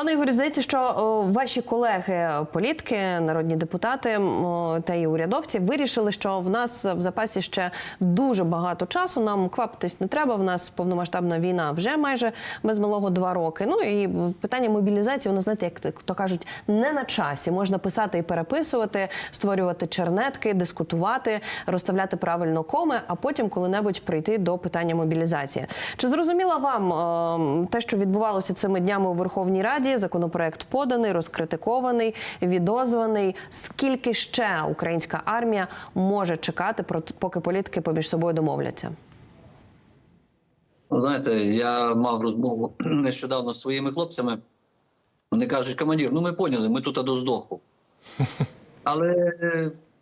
Пане Ігорі, здається, що ваші колеги, політики, народні депутати та й урядовці вирішили, що в нас в запасі ще дуже багато часу. Нам квапитись не треба. В нас повномасштабна війна вже майже без малого два роки. Ну і питання мобілізації, воно знаєте, як то кажуть, не на часі. Можна писати і переписувати, створювати чернетки, дискутувати, розставляти правильно коми, а потім коли-небудь прийти до питання мобілізації. Чи зрозуміла вам е, те, що відбувалося цими днями у Верховній Раді? Законопроект поданий, розкритикований, відозваний. Скільки ще українська армія може чекати, поки політики поміж собою домовляться? Ну, Знаєте, я мав розмову нещодавно з своїми хлопцями. Вони кажуть, командир, ну ми поняли, ми тут до здоху. Але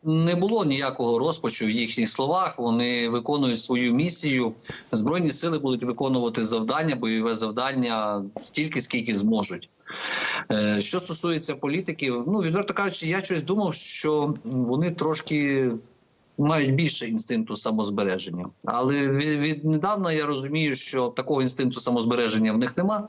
не було ніякого розпачу в їхніх словах. Вони виконують свою місію. Збройні сили будуть виконувати завдання, бойове завдання стільки, скільки зможуть. Е, Що стосується політиків, ну відверто кажучи, я щось думав, що вони трошки мають більше інстинкту самозбереження. Але від, віднедавна я розумію, що такого інстинкту самозбереження в них нема.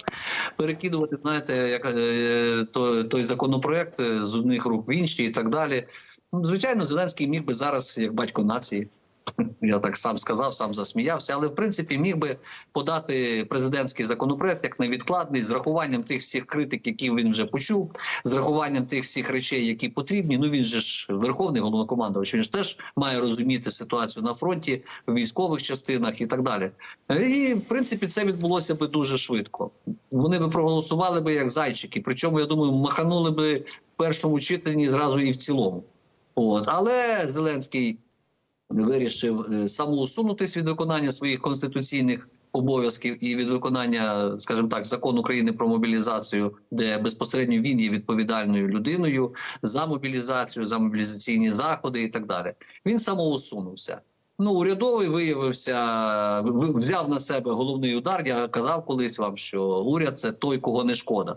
Перекидувати, знаєте, як е, той, той законопроект з одних рук в інші і так далі. Ну, Звичайно, Зеленський міг би зараз, як батько нації. Я так сам сказав, сам засміявся, але в принципі міг би подати президентський законопроект як невідкладний з рахуванням тих всіх критик, які він вже почув, з рахуванням тих всіх речей, які потрібні. Ну він же ж верховний головнокомандувач. Він ж теж має розуміти ситуацію на фронті, в військових частинах і так далі. І в принципі це відбулося би дуже швидко. Вони би проголосували би як зайчики. Причому я думаю, маханули би в першому читанні зразу і в цілому. От але Зеленський вирішив е, самоусунутись від виконання своїх конституційних обов'язків і від виконання, скажімо так, закону України про мобілізацію, де безпосередньо він є відповідальною людиною за мобілізацію, за мобілізаційні заходи і так далі. Він самоусунувся. Ну, урядовий виявився, взяв на себе головний удар. Я казав колись вам, що уряд це той, кого не шкода.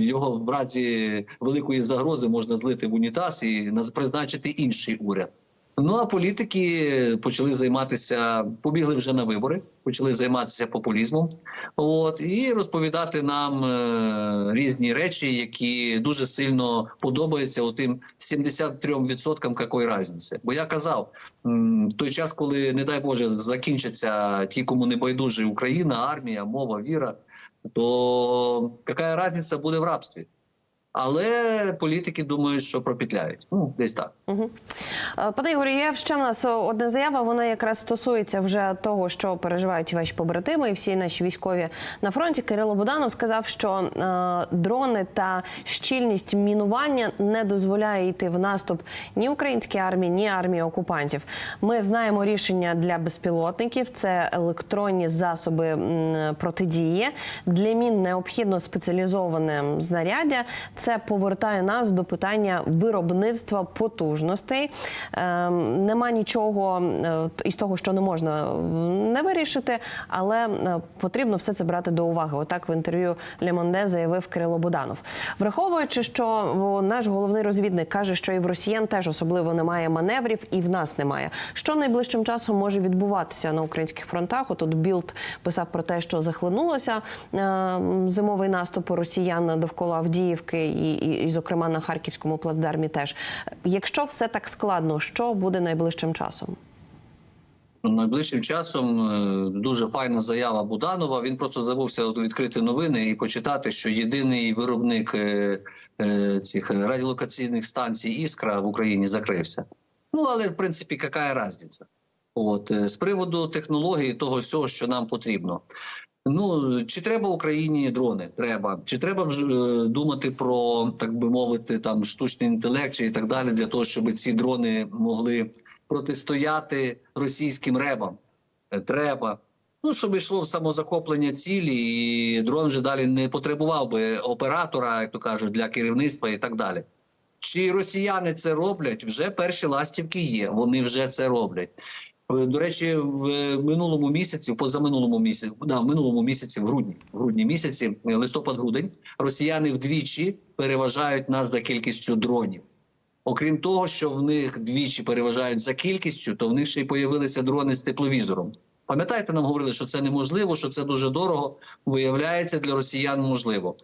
Його в разі великої загрози можна злити в унітаз і призначити інший уряд. Ну а політики почали займатися, побігли вже на вибори, почали займатися популізмом, от і розповідати нам е, різні речі, які дуже сильно подобаються отим 73% якої різниці. Бо я казав, в той час, коли, не дай Боже, закінчаться ті, кому не байдуже Україна, армія, мова, віра, то яка різниця буде в рабстві? Але політики думають, що пропетляють. Ну, десь так. Угу. Пане Ігорі, є ще в нас одна заява. Вона якраз стосується вже того, що переживають ваші побратими і всі наші військові на фронті. Кирило Буданов сказав, що е, дрони та щільність мінування не дозволяє йти в наступ ні українській армії, ні армії окупантів. Ми знаємо рішення для безпілотників: це електронні засоби протидії. Для мін необхідно спеціалізоване знаряддя. Це повертає нас до питання виробництва потужностей. Ем, нема нічого е, із того, що не можна не вирішити, але е, потрібно все це брати до уваги. Отак в інтерв'ю Лемонде заявив Кирило Буданов. Враховуючи, що наш головний розвідник каже, що і в росіян теж особливо немає маневрів, і в нас немає. Що найближчим часом може відбуватися на українських фронтах? Отут Білд писав про те, що захлинулося е, зимовий наступ росіян довкола Авдіївки, і, і, і, зокрема, на харківському плацдармі теж. Якщо все так складно, що буде найближчим часом? Найближчим часом е, дуже файна заява Буданова. Він просто забувся відкрити новини і почитати, що єдиний виробник е, е, цих радіолокаційних станцій Іскра в Україні закрився. Ну але в принципі, яка різниця? От е, з приводу технології того всього, що нам потрібно. Ну чи треба Україні дрони? Треба. Чи треба е, думати про так би мовити, там штучний інтелект чи і так далі, для того, щоб ці дрони могли протистояти російським ребам? Е, Треба. Ну, щоб йшло в самозахоплення цілі, і дрон вже далі не потребував би оператора, як то кажуть, для керівництва і так далі. Чи росіяни це роблять? Вже перші ластівки є. Вони вже це роблять. Е, До речі, в минулому місяці, позаминулому місяці, да, в минулому місяці, в грудні, в грудні місяці, е, листопад-грудень, росіяни вдвічі переважають нас за кількістю дронів. Окрім того, що в них двічі переважають за кількістю, то в них ще й появилися дрони з тепловізором. Пам'ятаєте, нам говорили, що це неможливо, що це дуже дорого. Виявляється, для росіян можливо.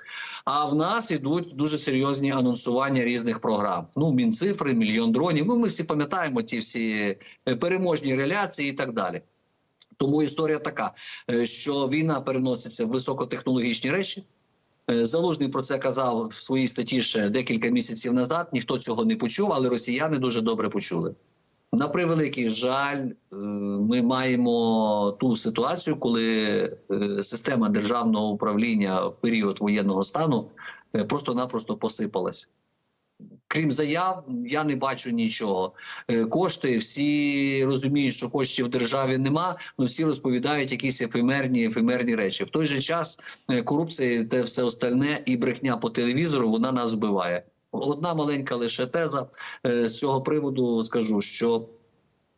А в нас ідуть дуже серйозні анонсування різних програм. Ну, мінцифри, мільйон дронів. Ну, ми всі пам'ятаємо ті всі е, переможні реляції і так далі. Тому історія така, е, що війна переноситься в високотехнологічні речі. Е, Залужний про це казав в своїй статті ще декілька місяців назад. Ніхто цього не почув, але росіяни дуже добре почули. На превеликий жаль, е, ми маємо ту ситуацію, коли е, система державного управління в період воєнного стану е, просто-напросто посипалась. Крім заяв, я не бачу нічого. Кошти всі розуміють, що коштів в державі нема. але всі розповідають якісь ефемерні ефемерні речі. В той же час корупція те все остальне і брехня по телевізору вона нас вбиває. Одна маленька лише теза Е, з цього приводу скажу, що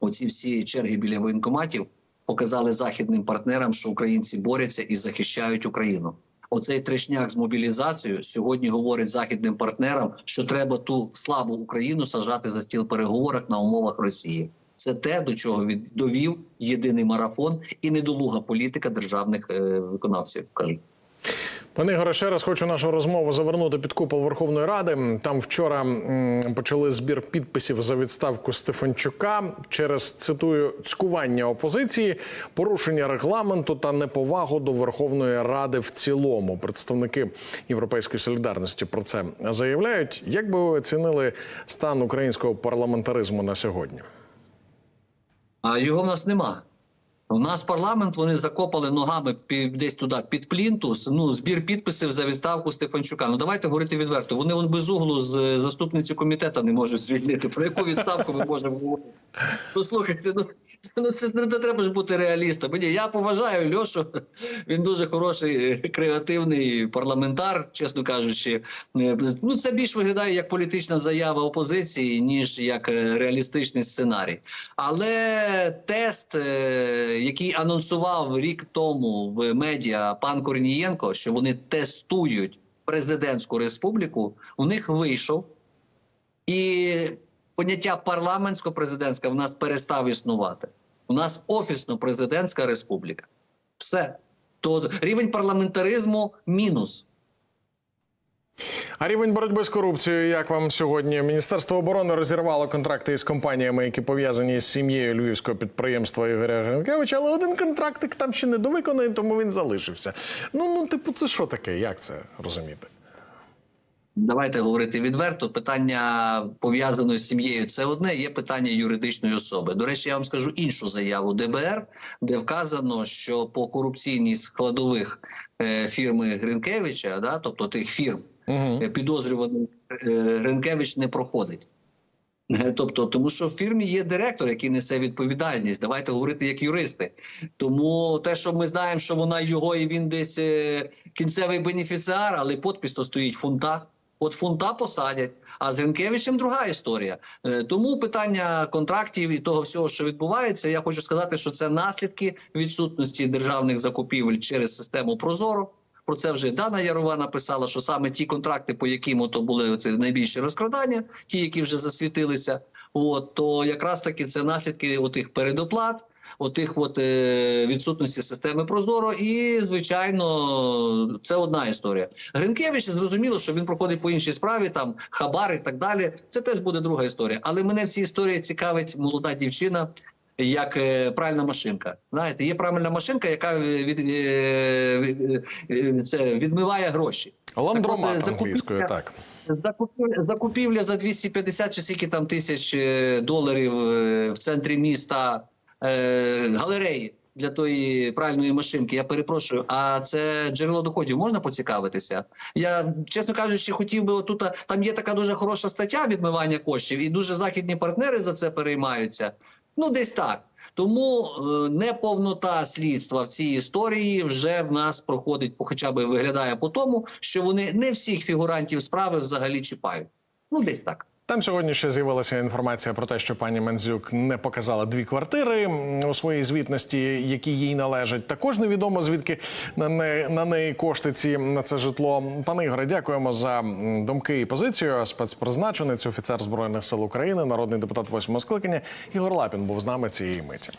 оці всі черги біля воєнкоматів показали західним партнерам, що українці борються і захищають Україну. Оцей трешняк з мобілізацією сьогодні говорить західним партнерам, що треба ту слабу Україну сажати за стіл переговорок на умовах Росії. Це те, до чого від довів єдиний марафон і недолуга політика державних е, виконавців. кажуть. Пане Ігоре, ще раз хочу нашу розмову завернути під купол Верховної Ради. Там вчора почали збір підписів за відставку Стефанчука через цитую цькування опозиції, порушення регламенту та неповагу до Верховної Ради в цілому. Представники Європейської солідарності про це заявляють. Як би ви оцінили стан українського парламентаризму на сьогодні? А його в нас нема. У нас парламент вони закопали ногами десь туди під плінтус. Ну збір підписів за відставку Стефанчука. Ну давайте говорити відверто. Вони вон без углу з е, заступниці комітету не можуть звільнити. Про яку відставку ми можемо говорити? Ну слухайте, ну, ну це не треба ж бути реалістом. Ні, я поважаю Льошу. Він дуже хороший, е, креативний парламентар, чесно кажучи. Е, Ну це більш виглядає як політична заява опозиції, ніж як реалістичний сценарій. Але тест, який анонсував рік тому в медіа пан Корнієнко, що вони тестують президентську республіку, у них вийшов. І поняття парламентсько-президентське в нас перестав існувати. У нас офісно-президентська республіка. Все. То рівень парламентаризму мінус. А рівень боротьби з корупцією, як вам сьогодні? Міністерство оборони розірвало контракти із компаніями, які пов'язані з сім'єю львівського підприємства Ігоря Гринкевича, але один контрактик там ще не довиконаний, тому він залишився. Ну ну, типу, це що таке? Як це розуміти? Давайте говорити відверто. Питання пов'язане з сім'єю це одне. Є питання юридичної особи. До речі, я вам скажу іншу заяву ДБР, де вказано, що по корупційній складових е, фірми Гринкевича, да, тобто тих фірм, Угу. підозрюваний е, Гринкевич не проходить. Е, Тобто, тому що в фірмі є директор, який несе відповідальність. Давайте говорити як юристи. Тому те, що ми знаємо, що вона його і він десь кінцевий бенефіціар, але подпис то стоїть фунта. От фунта посадять. А з Гринкевичем друга історія. Тому питання контрактів і того всього, що відбувається, я хочу сказати, що це наслідки відсутності державних закупівель через систему Прозоро. Про це вже Дана Ярова написала, що саме ті контракти, по яким то були це найбільші розкрадання, ті, які вже засвітилися, от то якраз таки це наслідки отих передоплат, отих от е, відсутності системи Прозоро. І звичайно, це одна історія. Гринкевич зрозуміло, що він проходить по іншій справі, там хабар і так далі. Це теж буде друга історія. Але мене в цій історії цікавить молода дівчина, як е, пральна машинка. Знаєте, є пральна машинка, яка від, е, від, е, це відмиває гроші. Ландромат Так англійською, закупівля- так. Закупівля, закупівля за 250 чи скільки там тисяч доларів в центрі міста галереї для тої пральної машинки. Я перепрошую, а це джерело доходів можна поцікавитися? Я чесно кажучи, хотів би отут. Там є така дуже хороша стаття відмивання коштів, і дуже західні партнери за це переймаються. Ну, десь так. Тому е, неповнота слідства в цій історії вже в нас проходить, хоча б виглядає по тому, що вони не всіх фігурантів справи взагалі чіпають. Ну, десь так. Там сьогодні ще з'явилася інформація про те, що пані Мензюк не показала дві квартири у своїй звітності, які їй належать. Також невідомо звідки на неї, на неї кошти ці на це житло. Пане Ігоре, дякуємо за думки і позицію. Спецпризначенець, офіцер збройних сил України, народний депутат восьмого скликання Ігор Лапін був з нами цієї миті.